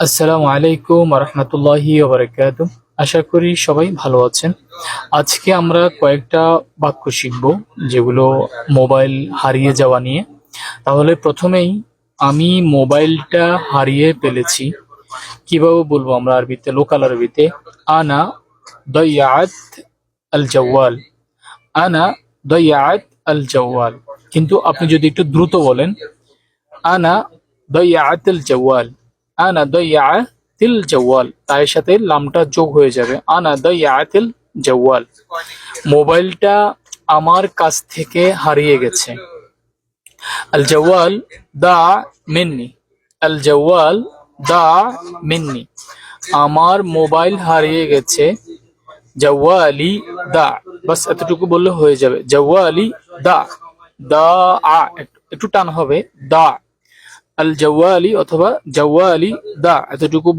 আসসালামু আলাইকুম রহমতুল্লাহি ওবরাকাত। আশা করি সবাই ভালো আছেন। আজকে আমরা কয়েকটা বাক্য শিখব, যেগুলো মোবাইল হারিয়ে যাওয়া নিয়ে। তাহলে প্রথমেই আমি মোবাইলটা হারিয়ে ফেলেছি। কীভাবে বলব আমরা আরবিতে? লোকাল আরবিতে। আনা দয়াত আল জওয়াল আনা দয়াত আল জওয়াল কিন্তু আপনি যদি একটু দ্রুত বলেন, আনা দয়াত আল জওয়াল আনা দয়াতিল জওয়াল। তার সাথে লামটা যোগ হয়ে যাবে। আনা দয়াতিল জওয়াল। মোবাইলটা আমার কাছ থেকে হারিয়ে গেছে। আল জওয়াল দা মিন্নি। আল জওয়াল দা মিন্নি। আমার মোবাইল হারিয়ে গেছে। জওয়ালি দা। বাস এতটুকু বললে হয়ে যাবে। জওয়ালি দা। দা আ। একটু- একটু টান হবে। দা। আল জওয়ালি অথবা জওয়ালি দা এতটুকু